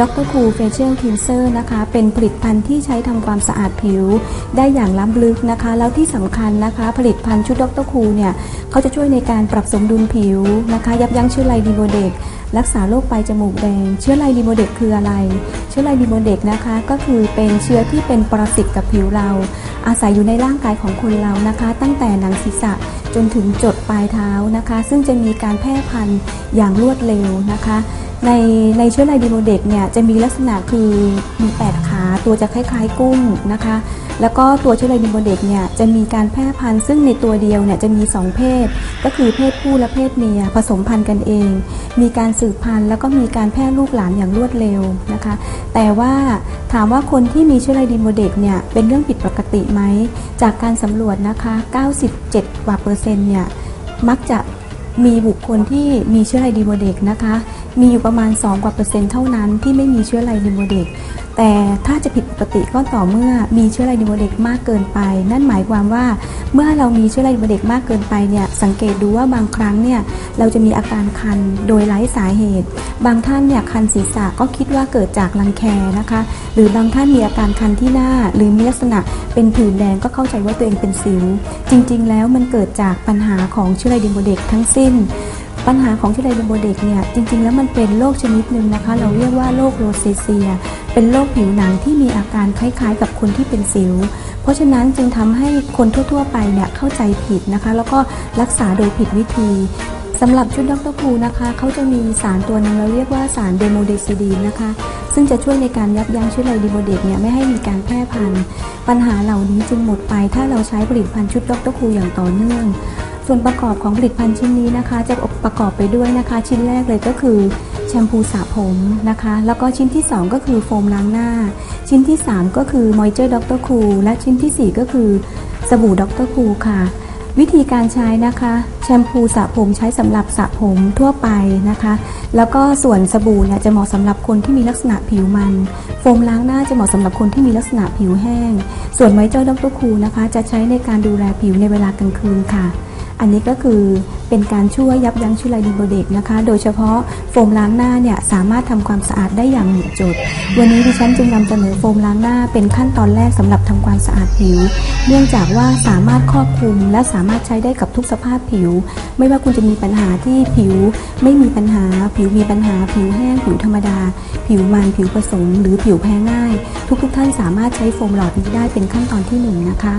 ดรคูเฟเชียลคินเซอร์นะคะ เป็นผลิตภัณฑ์ที่ใช้ทำความสะอาดผิว ได้อย่างล้ำลึกนะคะ แล้วที่สำคัญนะคะ ผลิตภัณฑ์ชุดดรคูเนี่ยเขาจะช่วยในการปรับสมดุลผิวนะคะ ยับยั้งเชื้อไรดีโมเด็กรักษาโรคปลายจมูกแดง เชื้อไรดีโมเด็กคืออะไร เชื้อไรดีโมเด็กนะคะ ก็คือเป็นเชื้อที่เป็นปรสิตกับผิวเรา อาศัยอยู่ในร่างกายของคนเรานะคะ ตั้งแต่หนังศีรษะจนถึงจดปลายเท้านะคะ ซึ่งจะมีการแพร่พันธุ์อย่างรวดเร็วนะคะ ในในเชื้อไรดีโมเด็กเนี่ยจะมีลักษณะคือมี8ขาตัวจะคล้ายๆกุ้งนะคะ แล้วก็ตัวเชื้อไรดีโมเด็กเนี่ยจะมีการแพร่พันธุ์ซึ่งในตัวเดียวเนี่ยจะมี 2 เพศ ก็คือเพศผู้และเพศเมียผสมพันธุ์กันเอง มีการสืบพันธุ์แล้วก็มีการแพร่ลูกหลานอย่างรวดเร็วนะคะ แต่ว่าถามว่าคนที่มีเชื้อไรดีโมเด็กเนี่ยเป็นเรื่องผิดปกติไหมจากการสำรวจนะคะ 97กว่าเปอร์เซ็นต์เนี่ยมักจะ มีบุคคลที่มีเชื้อไรดีโมเด็กนะคะ มีอยู่ประมาณ 2 กว่าเปอร์เซ็นต์เท่านั้นที่ไม่มีเชื้อไรดีโมเด็กแต่ถ้าจะผิดปกติก็ต่อเมื่อมีเชื้อไรดีโมเด็กมากเกินไป นั่นหมายความว่า เมื่อเรามีเชื้อไรดีโมเด็กมากเกินไปเนี่ยสังเกตดูว่าบางครั้งเนี่ยเราจะมีอาการคันโดยไร้สาเหตุ บางท่านเนี่ยคันศีรษะก็คิดว่าเกิดจากรังแคนะคะ หรือบางท่านมีอาการคันที่หน้า หรือมีลักษณะเป็นผื่นแดงก็เข้าใจว่าตัวเองเป็นสิว จริงๆ แล้วมันเกิดจากปัญหาของเชื้อไรดีโมเด็กทั้งสิ้นปัญหาของเชื้อไรดีโมเด็กเนี่ยจริงๆ แล้วมันเป็นโรคชนิดหนึ่งนะคะ เราเรียกว่าโรคโรเซเซีย เป็นโรคผิวหนังที่มีอาการคล้ายๆ กับคนที่เป็นสิว เพราะฉะนั้นจึงทำให้คนทั่ว ๆ ไปเนี่ยเข้าใจผิดนะคะ แล้วก็รักษาโดยผิดวิธีสำหรับชุดดรคูนะคะเขาจะมีสารตัวหนึงเราเรียกว่าสารเดโมเดซิดีนนะคะ ซึ่งจะช่วยในการยับยั้งเชื้อไรดีโมเด็กเนี่ยไม่ให้มีการแพร่พันธุ์ ปัญหาเหล่านี้จึงหมดไป ถ้าเราใช้ผลิตภัณฑ์ชุดดรคูอย่างต่อเนื่อง ส่วนประกอบของผลิตภัณฑ์ชิ้นนี้นะคะ จะประกอบไปด้วยนะคะ ชิ้นแรกเลยก็คือ ชมพูสระผมนะคะ แล้วก็ชิ้นที่ 2 ก็คือโฟมล้างหน้า ชิ้นที่ 3 ก็คือมอยเจอร์ด็อกเตอร์คูและชิ้นทีสี่ 4 ก็คือสบู่ด็อกเตอร์คูค่ะ วิธีการใช้นะคะ แชมพูสระผมใช้สำหรับสระผมทั่วไปนะคะ แล้วก็ส่วนสบู่เนี่ยจะเหมาะสำหรับคนที่มีลักษณะผิวมัน โฟมล้างหน้าจะเหมาะสำหรับคนที่มีลักษณะผิวแห้ง ส่วนไมเจอร์ด็อกเตอร์คูนะคะ จะใช้ในการดูแลผิวในเวลากลางคืนค่ะ อันนี้ก็คือ เป็นการช่วยยับยั้งเชื้อไรดีโมเด็กนะคะ โดยเฉพาะโฟมล้างหน้าเนี่ยสามารถทำความสะอาดได้อย่างหมดจด วันนี้ดิฉันจึงนำเสนอโฟมล้างหน้าเป็นขั้นตอนแรกสำหรับทำความสะอาดผิว เนื่องจากว่าสามารถครอบคลุมและสามารถใช้ได้กับทุกสภาพผิว ไม่ว่าคุณจะมีปัญหาที่ผิว ไม่มีปัญหา ผิวมีปัญหา ผิวแห้งผิวธรรมดา ผิวมันผิวผสม หรือผิวแพ้ง่าย ทุกๆท่านสามารถใช้โฟมหลอดนี้ได้เป็นขั้นตอนที่หนึ่งนะคะ